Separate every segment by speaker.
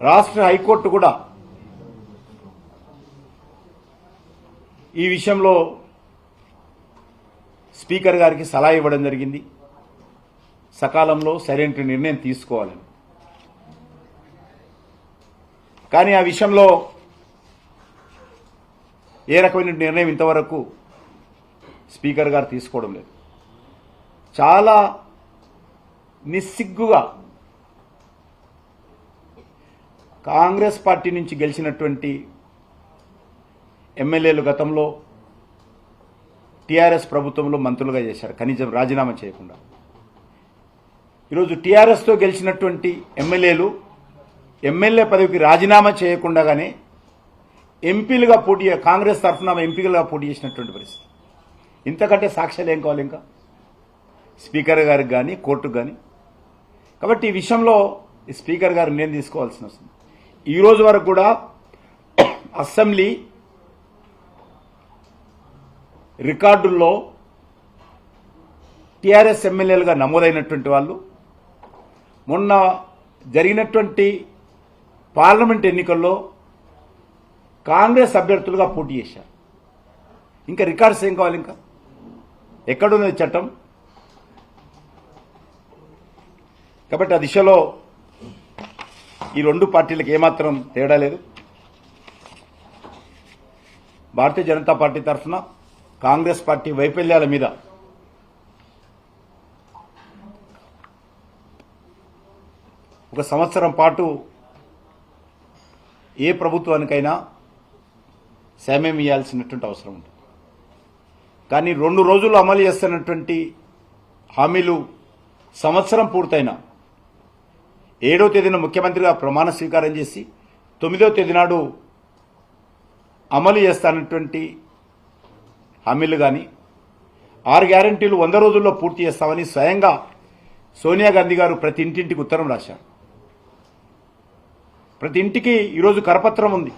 Speaker 1: రాష్ట్ర హైకోర్టు కూడా ఈ విషయంలో స్పీకర్ గారికి సలహా ఇవ్వడం జరిగింది. సకాలంలో సరైన నిర్ణయం తీసుకోవాలని. కానీ ఆ విషయంలో ఏ రకమైన నిర్ణయం ఇంతవరకు స్పీకర్ గారు తీసుకోవడం లేదు. చాలా నిస్సిగ్గుగా కాంగ్రెస్ పార్టీ నుంచి గెలిచినటువంటి ఎమ్మెల్యేలు గతంలో టీఆర్ఎస్ ప్రభుత్వంలో మంత్రులుగా చేశారు. కనీసం రాజీనామా చేయకుండా. ఈరోజు టీఆర్ఎస్తో గెలిచినటువంటి ఎమ్మెల్యేలు ఎమ్మెల్యే పదవికి రాజీనామా చేయకుండానే ఎంపీలుగా పోటీ కాంగ్రెస్ తరఫున ఎంపీలుగా పోటీ చేసినటువంటి పరిస్థితి. ఇంతకంటే సాక్ష్యాలు ఏం కావాలి ఇంకా? స్పీకర్ గారికి కానీ కోర్టుకు కానీ కాబట్టి ఈ విషయంలో ఈ స్పీకర్ గారు నేను తీసుకోవాల్సిన వస్తుంది ఈరోజు వరకు కూడా అసెంబ్లీ రికార్డుల్లో టీఆర్ఎస్ ఎమ్మెల్యేలుగా నమోదైనటువంటి వాళ్ళు మొన్న జరిగినటువంటి పార్లమెంట్ ఎన్నికల్లో కాంగ్రెస్ అభ్యర్థులుగా పోటీ చేశారు. ఇంకా రికార్డ్స్ ఏం కావాలి ఇంకా? ఎక్కడున్నది చట్టం? కాబట్టి ఆ దిశలో ఈ రెండు పార్టీలకు ఏమాత్రం తేడా లేదు. భారతీయ జనతా పార్టీ తరఫున కాంగ్రెస్ పార్టీ వైఫల్యాల మీద ఒక సంవత్సరం పాటు ఏ ప్రభుత్వానికైనా సమయం ఇవ్వాల్సినటువంటి అవసరం ఉంటుంది కానీ రెండు రోజులు అమలు చేస్తున్నటువంటి హామీలు సంవత్సరం పూర్తయిన ఏడో తేదీన ముఖ్యమంత్రిగా ప్రమాణ స్వీకారం చేసి తొమ్మిదో తేదీ నాడు అమలు చేస్తానటువంటి హామీలు కానీ ఆరు గ్యారంటీలు వంద రోజుల్లో పూర్తి చేస్తామని స్వయంగా సోనియా గాంధీ గారు ప్రతి ఇంటింటికి ఉత్తరం రాశారు. ప్రతి ఇంటికి ఈరోజు కరపత్రం ఉంది.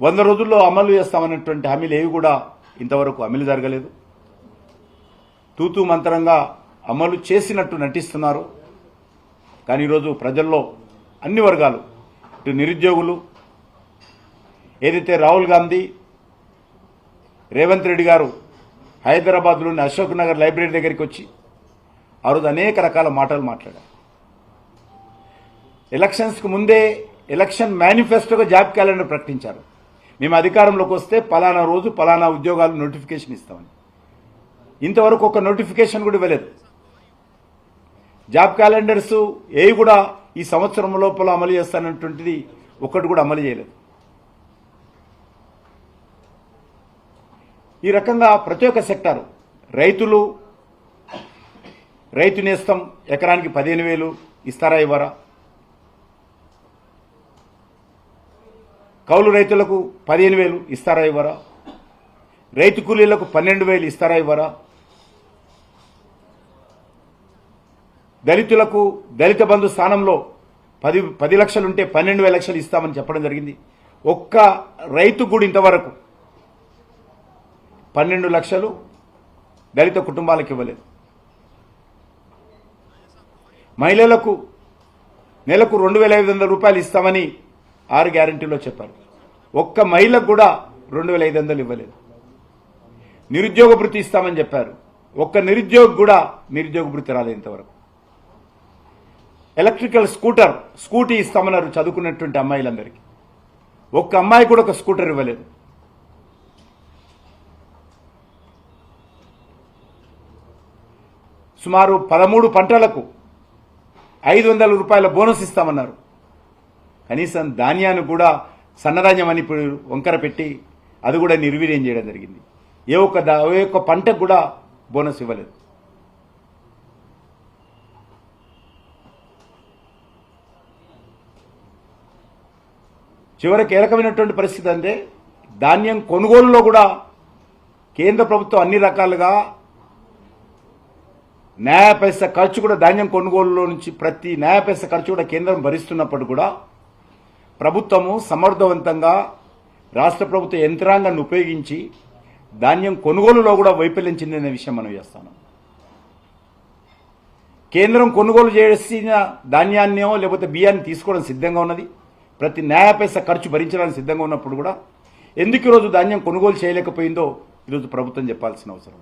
Speaker 1: వంద రోజుల్లో అమలు చేస్తామన్నటువంటి హామీలు ఏవి కూడా ఇంతవరకు అమలు జరగలేదు. తూతూ మంత్రంగా అమలు చేసినట్టు నటిస్తున్నారు. కానీ ఈరోజు ప్రజల్లో అన్ని వర్గాలు ఇటు నిరుద్యోగులు ఏదైతే రాహుల్ గాంధీ రేవంత్ రెడ్డి గారు హైదరాబాద్లోని అశోక్ నగర్ లైబ్రరీ దగ్గరికి వచ్చి ఆ రోజు అనేక రకాల మాటలు మాట్లాడారు. ఎలక్షన్స్కి ముందే ఎలక్షన్ మేనిఫెస్టోగా జాబ్ క్యాలెండర్ ప్రకటించారు. మేము అధికారంలోకి వస్తే పలానా రోజు పలానా ఉద్యోగాలు నోటిఫికేషన్ ఇస్తామని. ఇంతవరకు ఒక నోటిఫికేషన్ కూడా ఇవ్వలేదు. జాబ్ క్యాలెండర్స్ ఏవి కూడా ఈ సంవత్సరం లోపల అమలు చేస్తానటువంటిది ఒక్కటి కూడా అమలు చేయలేదు. ఈ రకంగా ప్రతి ఒక్క సెక్టారు రైతులు రైతు నేస్తం ఎకరానికి పదిహేను వేలు ఇస్తారా ఇవ్వరా? కౌలు రైతులకు పదిహేను వేలు ఇస్తారా ఇవ్వరా? రైతు కూలీలకు పన్నెండు వేలు ఇస్తారా ఇవ్వరా? దళితులకు దళిత బంధు స్థానంలో పది పది లక్షలుంటే పన్నెండు వేల లక్షలు ఇస్తామని చెప్పడం జరిగింది. ఒక్క రైతు కూడా ఇంతవరకు పన్నెండు లక్షలు దళిత కుటుంబాలకు ఇవ్వలేదు. మహిళలకు నెలకు రెండు వేల ఐదు వందల రూపాయలు ఇస్తామని ఆరు గ్యారంటీలో చెప్పారు. ఒక్క మహిళకు కూడా రెండు వేల ఐదు వందలు ఇవ్వలేదు. నిరుద్యోగ భృతి ఇస్తామని చెప్పారు. ఒక్క నిరుద్యోగ కూడా నిరుద్యోగ భృతి రాలేదు ఇంతవరకు. ఎలక్ట్రికల్ స్కూటర్ స్కూటీ ఇస్తామన్నారు చదువుకున్నటువంటి అమ్మాయిలందరికీ. ఒక్క అమ్మాయి కూడా ఒక స్కూటర్ ఇవ్వలేదు. సుమారు పదమూడు పంటలకు ఐదు వందల రూపాయల బోనస్ ఇస్తామన్నారు. కనీసం ధాన్యాన్ని కూడా సన్నధాన్యం అని ఇప్పుడు వంకర పెట్టి అది కూడా నిర్వీర్యం చేయడం జరిగింది. ఏ ఒక్క దా- ఏ ఒక్క పంటకు కూడా బోనస్ ఇవ్వలేదు. చివరి కీలకమైనటువంటి పరిస్థితి అంటే ధాన్యం కొనుగోలులో కూడా కేంద్ర ప్రభుత్వం అన్ని రకాలుగా న్యాయ పైస ఖర్చు కూడా ధాన్యం కొనుగోలులో నుంచి ప్రతి న్యాయ పైస ఖర్చు కూడా కేంద్రం భరిస్తున్నప్పుడు కూడా ప్రభుత్వము సమర్థవంతంగా రాష్ట్ర ప్రభుత్వ యంత్రాంగాన్ని ఉపయోగించి ధాన్యం కొనుగోలులో కూడా వైఫల్యం చెందిన విషయం మనం చేస్తాను. కేంద్రం కొనుగోలు చేసిన ధాన్యాన్నో లేకపోతే బియ్యాన్ని తీసుకోవడం సిద్ధంగా ఉన్నది. ప్రతి న్యాయ పైస ఖర్చు భరించడానికి సిద్ధంగా ఉన్నప్పుడు కూడా ఎందుకు ఈరోజు ధాన్యం కొనుగోలు చేయలేకపోయిందో ఈరోజు ప్రభుత్వం చెప్పాల్సిన అవసరం